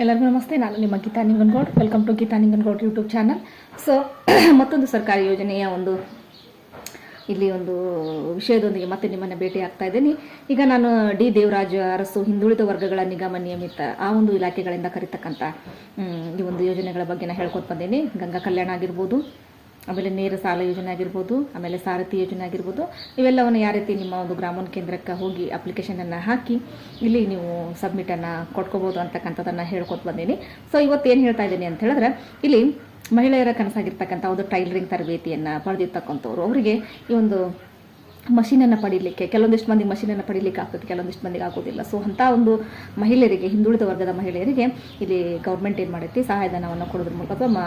ಎಲ್ಲರಿಗೂ ನಮಸ್ತೆ, ನಾನು ನಿಮ್ಮ Geeta Ningangoud. Welcome to Geeta Ningangoud YouTube channel so ಮತ್ತೊಂದು ಸರ್ಕಾರಿ ಯೋಜನೆಯ ಒಂದು, ಇಲ್ಲಿ ಒಂದು ವಿಷಯದೊಂದಿಗೆ ಮತ್ತೆ ನಿಮ್ಮನ್ನು ಭೇಟಿ ಆಗ್ತಾ ಇದ್ದೀನಿ. ಈಗ ನಾನು ಡಿ ದೇವರಾಜ ಅರಸು ಹಿಂದುಳಿದ ವರ್ಗಗಳ ನಿಗಮ ನಿಯಮಿತ ಆ ಒಂದು ಇಲಾಖೆಗಳಿಂದ ಕರೀತಕ್ಕಂಥ ಈ ಒಂದು ಯೋಜನೆಗಳ ಬಗ್ಗೆ ನಾನು ಹೇಳ್ಕೊತ ಬಂದೀನಿ. ಗಂಗಾ ಕಲ್ಯಾಣ ಆಗಿರ್ಬೋದು ಆಮೇಲೆ ನೇರ ಸಾಲ ಯೋಜನೆ ಆಗಿರ್ಬೋದು, ಆಮೇಲೆ ಸಾರಥಿ ಯೋಜನೆ ಆಗಿರ್ಬೋದು, ಇವೆಲ್ಲವನ್ನು ಯಾವ ರೀತಿ ನಿಮ್ಮ ಒಂದು ಗ್ರಾಮೀಣ ಕೇಂದ್ರಕ್ಕೆ ಹೋಗಿ ಅಪ್ಲಿಕೇಶನನ್ನು ಹಾಕಿ ಇಲ್ಲಿ ನೀವು ಸಬ್ಮಿಟನ್ನು ಕೊಟ್ಕೋಬೋದು ಅಂತಕ್ಕಂಥದ್ದನ್ನು ಹೇಳ್ಕೊತ ಬಂದೀನಿ. ಸೊ ಇವತ್ತು ಏನು ಹೇಳ್ತಾ ಇದ್ದೀನಿ ಅಂತ ಹೇಳಿದ್ರೆ, ಇಲ್ಲಿ ಮಹಿಳೆಯರ ಕನಸಾಗಿರ್ತಕ್ಕಂಥ ಒಂದು ಟೈಲರಿಂಗ್ ತರಬೇತಿಯನ್ನು ಪಡೆದಿರ್ತಕ್ಕಂಥವ್ರು, ಅವರಿಗೆ ಈ ಒಂದು ಮಷೀನನ್ನು ಪಡೀಲಿಕ್ಕೆ, ಕೆಲವೊಂದಿಷ್ಟು ಮಂದಿಗೆ ಮಷೀನನ್ನು ಪಡೀಲಿಕ್ಕೆ ಆಗ್ತದೆ, ಕೆಲವೊಂದಿಷ್ಟು ಮಂದಿಗೆ ಆಗೋದಿಲ್ಲ. ಸೊ ಅಂಥ ಒಂದು ಮಹಿಳೆಯರಿಗೆ, ಹಿಂದುಳಿದ ವರ್ಗದ ಮಹಿಳೆಯರಿಗೆ ಇಲ್ಲಿ ಗೌರ್ಮೆಂಟ್ ಏನು ಮಾಡೈತಿ, ಸಹಾಯಧನವನ್ನು ಕೊಡೋದ್ರ ಮೂಲಕ ಅಥವಾ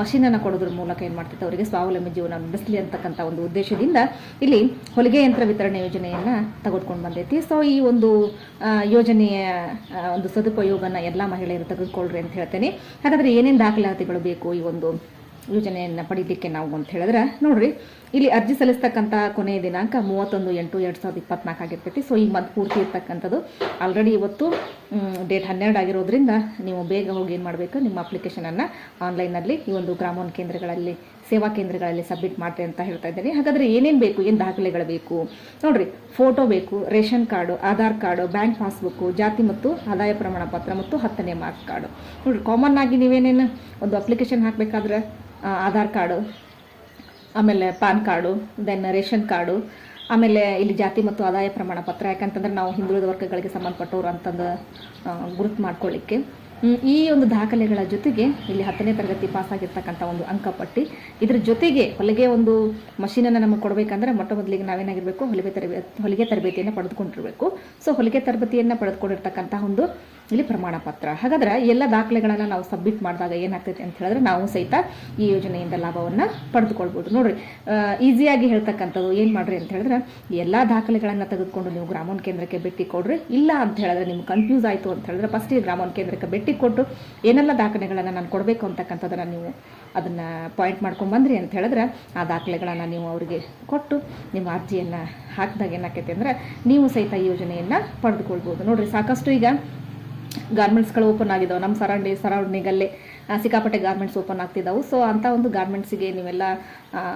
ಮಷಿನನ್ನು ಕೊಡೋದ್ರ ಮೂಲಕ ಏನು ಮಾಡ್ತೈತೆ, ಅವರಿಗೆ ಸ್ವಾವಲಂಬಿ ಜೀವನ ನಡೆಸಲಿ ಅಂತಕ್ಕಂಥ ಒಂದು ಉದ್ದೇಶದಿಂದ ಇಲ್ಲಿ ಹೊಲಿಗೆ ಯಂತ್ರ ವಿತರಣೆ ಯೋಜನೆಯನ್ನು ತೆಗೆದುಕೊಂಡು ಬಂದೈತಿ. ಸೊ ಈ ಒಂದು ಯೋಜನೆಯ ಒಂದು ಸದುಪಯೋಗನ ಎಲ್ಲ ಮಹಿಳೆಯರು ತೆಗೆದುಕೊಳ್ಳ್ರಿ ಅಂತ ಹೇಳ್ತೇನೆ. ಹಾಗಾದರೆ ಏನೇನು ದಾಖಲಾತಿಗಳು ಬೇಕು ಈ ಒಂದು ಯೋಜನೆಯನ್ನು ಪಡೀಲಿಕ್ಕೆ ನಾವು ಅಂತ ಹೇಳಿದ್ರೆ, ನೋಡ್ರಿ, ಇಲ್ಲಿ ಅರ್ಜಿ ಸಲ್ಲಿಸ್ತಕ್ಕಂಥ ಕೊನೆಯ ದಿನಾಂಕ ಮೂವತ್ತೊಂದು ಎಂಟು ಎರಡು ಸಾವಿರದ ಇಪ್ಪತ್ನಾಲ್ಕು ಆಗಿರ್ತೈತಿ. ಸೊ ಈ ಮದ್ದು ಪೂರ್ತಿ ಇರ್ತಕ್ಕಂಥದ್ದು. ಆಲ್ರೆಡಿ ಇವತ್ತು ಡೇಟ್ ಹನ್ನೆರಡು ಆಗಿರೋದ್ರಿಂದ ನೀವು ಬೇಗ ಹೋಗಿ ಏನು ಮಾಡಬೇಕು, ನಿಮ್ಮ ಅಪ್ಲಿಕೇಶನನ್ನು ಆನ್ಲೈನಲ್ಲಿ ಈ ಒಂದು ಗ್ರಾಮೋನ್ ಕೇಂದ್ರಗಳಲ್ಲಿ ಸೇವಾ ಕೇಂದ್ರಗಳಲ್ಲಿ ಸಬ್ಮಿಟ್ ಮಾಡ್ರಿ ಅಂತ ಹೇಳ್ತಾ ಇದ್ದೀನಿ. ಹಾಗಾದರೆ ಏನೇನು ಬೇಕು? ಏನು ದಾಖಲೆಗಳು ಬೇಕು? ನೋಡಿರಿ, ಫೋಟೋ ಬೇಕು, ration card, Aadhaar card, bank passbook ಜಾತಿ ಮತ್ತು ಆದಾಯ ಪ್ರಮಾಣ ಪತ್ರ ಮತ್ತು ಹತ್ತನೇ ಮಾರ್ಕ್ಸ್ ಕಾರ್ಡು. ನೋಡಿರಿ ಕಾಮನ್ ಆಗಿ ನೀವೇನೇನು ಒಂದು ಅಪ್ಲಿಕೇಶನ್ ಹಾಕಬೇಕಾದ್ರೆ ಆಧಾರ್ ಕಾರ್ಡು, ಆಮೇಲೆ PAN card then ration card, ಆಮೇಲೆ ಇಲ್ಲಿ ಜಾತಿ ಮತ್ತು ಆದಾಯ ಪ್ರಮಾಣ ಪತ್ರ ಯಾಕಂತಂದ್ರೆ ನಾವು ಹಿಂದುಳಿದ ವರ್ಗಗಳಿಗೆ ಸಂಬಂಧಪಟ್ಟವರು ಅಂತಂದು ಗುರುತು ಮಾಡ್ಕೊಳ್ಳಿಕ್ಕೆ ಈ ಒಂದು ದಾಖಲೆಗಳ ಜೊತೆಗೆ ಇಲ್ಲಿ ಹತ್ತನೇ ತರಗತಿ ಪಾಸ್ ಆಗಿರ್ತಕ್ಕಂಥ ಒಂದು ಅಂಕಪಟ್ಟಿ. ಇದ್ರ ಜೊತೆಗೆ ಹೊಲಿಗೆ ಒಂದು ಮಷೀನನ್ನು ನಮಗೆ ಕೊಡಬೇಕಂದ್ರೆ ಮೊಟ್ಟ ಮೊದಲಿಗೆ ನಾವೇನಾಗಿರಬೇಕು, ಹೊಲಿಗೆ ತರಬೇತಿ ಹೊಲಿಗೆ ತರಬೇತಿಯನ್ನು ಪಡೆದುಕೊಂಡಿರಬೇಕು. ಸೊ ಹೊಲಿಗೆ ತರಬೇತಿಯನ್ನು ಪಡೆದುಕೊಂಡಿರ್ತಕ್ಕಂಥ ಒಂದು ಇಲ್ಲಿ ಪ್ರಮಾಣ ಪತ್ರ. ಹಾಗಾದ್ರೆ ಎಲ್ಲ ದಾಖಲೆಗಳನ್ನು ನಾವು ಸಬ್ಮಿಟ್ ಮಾಡಿದಾಗ ಏನಾಗ್ತೈತೆ ಅಂತ ಹೇಳಿದ್ರೆ ನಾವು ಸಹಿತ ಈ ಯೋಜನೆಯಿಂದ ಲಾಭವನ್ನು ಪಡೆದುಕೊಳ್ಬೋದು. ನೋಡ್ರಿ ಈಸಿಯಾಗಿ ಹೇಳ್ತಕ್ಕಂಥದ್ದು ಏನು ಮಾಡ್ರಿ ಅಂತ ಹೇಳಿದ್ರೆ, ಎಲ್ಲ ದಾಖಲೆಗಳನ್ನು ತೆಗೆದುಕೊಂಡು ನೀವು ಗ್ರಾಮೋನ್ ಕೇಂದ್ರಕ್ಕೆ ಭೇಟಿ ಕೊಡ್ರಿ. ಇಲ್ಲ ಅಂತ ಹೇಳಿದ್ರೆ ನಿಮ್ಗೆ ಕನ್ಫ್ಯೂಸ್ ಆಯಿತು ಅಂತ ಹೇಳಿದ್ರೆ ಫಸ್ಟಿಗೆ ಗ್ರಾಮೋನ್ ಕೇಂದ್ರಕ್ಕೆ ಭೇಟಿ ಕೊಟ್ಟು ಏನೆಲ್ಲ ದಾಖಲೆಗಳನ್ನು ನಾನು ಕೊಡಬೇಕು ಅಂತಕ್ಕಂಥದ್ದನ್ನು ನೀವು ಅದನ್ನು ಪಾಯಿಂಟ್ ಮಾಡ್ಕೊಂಬಂದ್ರಿ ಅಂತ ಹೇಳಿದ್ರೆ, ಆ ದಾಖಲೆಗಳನ್ನು ನೀವು ಅವರಿಗೆ ಕೊಟ್ಟು ನಿಮ್ಮ ಅರ್ಜಿಯನ್ನು ಹಾಕಿದಾಗ ಏನಾಕೈತೆ ಅಂದರೆ ನೀವು ಸಹಿತ ಈ ಯೋಜನೆಯನ್ನು ಪಡೆದುಕೊಳ್ಬೋದು. ನೋಡ್ರಿ, ಸಾಕಷ್ಟು ಈಗ ಗಾರ್ಮೆಂಟ್ಸ್ಗಳು ಓಪನ್ ಆಗಿದ್ದಾವೆ ನಮ್ಮ ಸರೌಂಡಿ ಸರೌಂಡಿಂಗಲ್ಲೇ ಸಿಕ್ಕಾಪಟ್ಟೆ ಗಾರ್ಮೆಂಟ್ಸ್ ಓಪನ್ ಆಗ್ತಿದ್ದಾವೆ ಸೊ ಅಂಥ ಒಂದು ಗಾರ್ಮೆಂಟ್ಸಿಗೆ ನೀವೆಲ್ಲ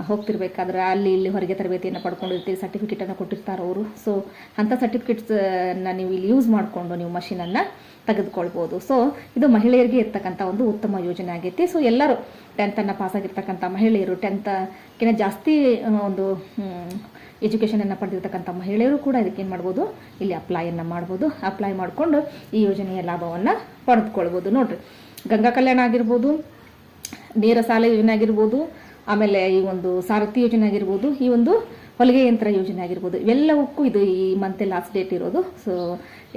ಹೋಗ್ತಿರ್ಬೇಕಾದ್ರೆ ಅಲ್ಲಿ ಇಲ್ಲಿ ಹೊರಗೆ ತರಬೇತಿಯನ್ನು ಪಡ್ಕೊಂಡಿರ್ತೀವಿ ಸರ್ಟಿಫಿಕೇಟನ್ನು ಕೊಟ್ಟಿರ್ತಾರೆ ಅವರು. ಸೊ ಅಂಥ ಸರ್ಟಿಫಿಕೇಟ್ಸನ್ನು ನೀವು ಇಲ್ಲಿ ಯೂಸ್ ಮಾಡಿಕೊಂಡು ನೀವು ಮಷೀನನ್ನು ತೆಗೆದುಕೊಳ್ಬೋದು. ಸೊ ಇದು ಮಹಿಳೆಯರಿಗೆ ಇರ್ತಕ್ಕಂಥ ಒಂದು ಉತ್ತಮ ಯೋಜನೆ ಆಗೈತಿ. ಸೊ ಎಲ್ಲರೂ ಟೆಂತನ್ನು ಪಾಸ್ ಆಗಿರ್ತಕ್ಕಂಥ ಮಹಿಳೆಯರು ಟೆಂತಕ್ಕಿಂತ ಜಾಸ್ತಿ ಒಂದು ಎಜುಕೇಷನನ್ನು ಪಡೆದಿರ್ತಕ್ಕಂಥ ಮಹಿಳೆಯರು ಕೂಡ ಇದಕ್ಕೆ ಏನು ಮಾಡ್ಬೋದು, ಇಲ್ಲಿ ಅಪ್ಲೈಯನ್ನು ಮಾಡ್ಬೋದು. ಅಪ್ಲೈ ಮಾಡಿಕೊಂಡು ಈ ಯೋಜನೆಯ ಲಾಭವನ್ನು ಪಡೆದುಕೊಳ್ಬೋದು. ನೋಡ್ರಿ ಗಂಗಾ ಕಲ್ಯಾಣ ಆಗಿರ್ಬೋದು, ನೇರ ಸಾಲ ಯೋಜನೆ ಆಗಿರ್ಬೋದು, ಆಮೇಲೆ ಈ ಒಂದು ಸಾರಥಿ ಯೋಜನೆ ಆಗಿರ್ಬೋದು, ಈ ಒಂದು ಹೊಲಿಗೆ ಯಂತ್ರ ಯೋಜನೆ ಆಗಿರ್ಬೋದು, ಇವೆಲ್ಲವಕ್ಕೂ ಇದು ಈ ಮಂತೆ ಲಾಸ್ಟ್ ಡೇಟ್ ಇರೋದು. ಸೊ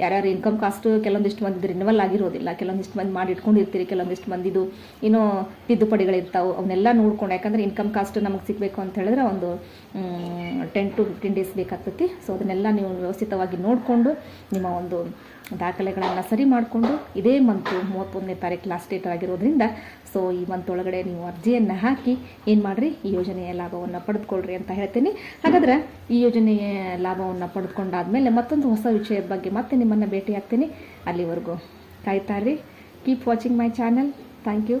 ಯಾರ್ಯಾರು ಇನ್ಕಮ್ ಕಾಸ್ಟ್ ಕೆಲವೊಂದಿಷ್ಟು ಮಂದಿ ರಿನಿವಲ್ ಆಗಿರೋದಿಲ್ಲ, ಕೆಲವೊಂದಿಷ್ಟು ಮಂದಿ ಮಾಡಿ ಇಟ್ಕೊಂಡಿರ್ತೀರಿ, ಕೆಲವೊಂದಿಷ್ಟು ಮಂದಿದು ಏನೋ ತಿದ್ದುಪಡಿಗಳಿರ್ತಾವೆ, ಅವನ್ನೆಲ್ಲ ನೋಡ್ಕೊಂಡು, ಯಾಕಂದ್ರೆ ಇನ್ಕಮ್ ಕಾಸ್ಟ್ ನಮಗೆ ಸಿಗಬೇಕು ಅಂತ ಹೇಳಿದ್ರೆ ಒಂದು ಟೆನ್ ಟು ಫಿಫ್ಟೀನ್ ಡೇಸ್ ಬೇಕಾಗ್ತೈತಿ. ಸೊ ಅದನ್ನೆಲ್ಲ ನೀವು ವ್ಯವಸ್ಥಿತವಾಗಿ ನೋಡಿಕೊಂಡು ನಿಮ್ಮ ಒಂದು ದಾಖಲೆಗಳನ್ನು ಸರಿ ಮಾಡಿಕೊಂಡು, ಇದೇ ಮಂತು ಮೂವತ್ತೊಂದನೇ ತಾರೀಕು ಲಾಸ್ಟ್ ಡೇಟ್ ಆಗಿರೋದ್ರಿಂದ ಸೊ ಈ ಮಂತ್ ಒಳಗಡೆ ನೀವು ಅರ್ಜಿಯನ್ನು ಹಾಕಿ ಏನು ಮಾಡಿರಿ, ಈ ಯೋಜನೆಯ ಲಾಭವನ್ನು ಪಡೆದುಕೊಳ್ಳ್ರಿ ಅಂತ ಹೇಳ್ತೀನಿ. ಹಾಗಾದ್ರೆ ಈ ಯೋಜನೆಯ ಲಾಭವನ್ನು ಪಡೆದುಕೊಂಡಾದ್ಮೇಲೆ ಮತ್ತೊಂದು ಹೊಸ ವಿಷಯದ ಬಗ್ಗೆ ಮತ್ತೆ ನಿಮ್ಮನ್ನು ಭೇಟಿ ಆಗ್ತೀನಿ ಅಲ್ಲಿವರೆಗೂ ಕಾಯ್ತಾ ಇರಿ keep watching my channel thank you